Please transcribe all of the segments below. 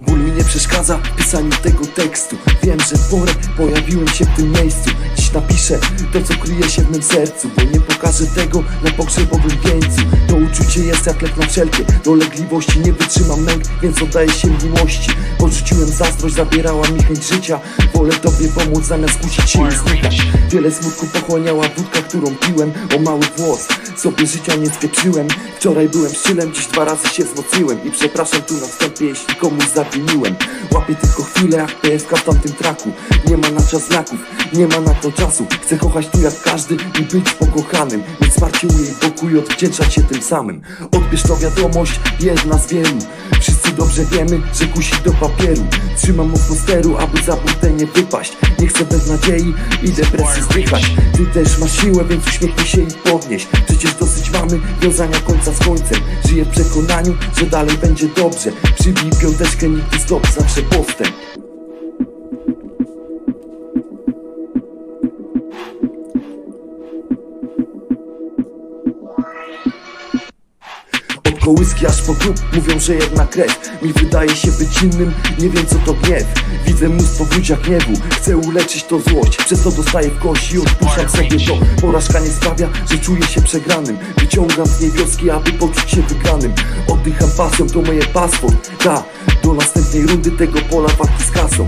Ból mi nie przeszkadza w pisaniu tego tekstu. Wiem, że porę pojawiłem się w tym miejscu. Dziś napiszę to, co kryje się w mym sercu Bo nie pokażę tego na pogrzebowym wieńcu. To uczucie jest jak lek na wszelkie. Dolegliwości Nie wytrzymam męk, więc oddaję się miłości. Odrzuciłem zazdrość, zabierała mi chęć życia. Wolę tobie pomóc, zamiast kusić się Wiele smutku pochłaniała wódka, którą piłem O mały włos sobie życia nie spieprzyłem Wczoraj byłem szczylem, dziś dwa razy się wzmocniłem. I przepraszam tu na wstępie, jeśli komuś zawiniłem. Łapię tylko chwilę jak PFK w tamtym traku. Nie ma na czas znaków, nie ma na to czasu. Chcę kochać tu jak każdy i być pokochanym. Wsparcie u jej boku i odwdzięczać się tym samym. Odbierz to wiadomość, jedna z wielu. Wszyscy dobrze wiemy, że kusi do papieru. Trzymam mocno steru, aby za nie wypaść. Nie chcę bez nadziei i depresji zdychać. Ty też masz siłę, więc uśmiechnij się i podnieś. Przecież dosyć mamy wiązania końca z końcem. Żyję w przekonaniu, że dalej będzie dobrze. Przybij piąteczkę, nigdy stop, zawsze postęp kołyski aż po grób mówią, że jedna krew Mi wydaje się być innym, nie wiem co to gniew. Widzę mnóstwo w ludziach gniewu. Chcę uleczyć to złość, przez to dostaję w kości odpuszczam sobie to. Porażka nie sprawia, że czuję się przegranym. Wyciągam z niej wioski, aby poczuć się wygranym. Oddycham pasją, to moje paszport Da, do następnej rundy tego pola walki z kasą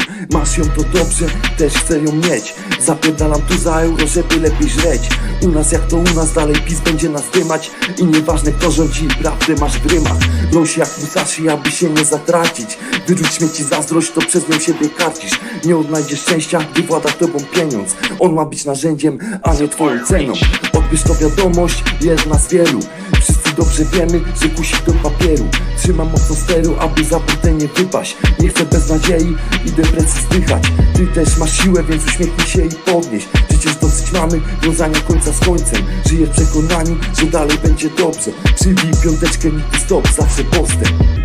Ją to dobrze, też chcę ją mieć. Zapierdalam tu za euro, żeby lepiej żreć. U nas jak to u nas, dalej PiS będzie nas dymać. I nieważne kto rządzi, prawdę masz w rymach. Się jak Musashi, aby się nie zatracić. Wyrzuć śmieci zazdrość, to przez nią siebie karcisz. Nie odnajdziesz szczęścia, gdy włada tobą pieniądz. On ma być narzędziem, a nie twoją ceną. Odbierz to wiadomość, jedna z wielu. Wszyscy dobrze wiemy, że kusi do papieru. Trzymam mocno steru, aby za burtę nie wypaść. Nie chcę bez nadziei i depresji zdychać. Ty też masz siłę, więc uśmiechnij się i podnieś. Przecież dosyć mamy wiązania końca z końcem. Żyję w przekonaniu, że dalej będzie dobrze. Przybij piąteczkę, nigdy stop, zawsze postęp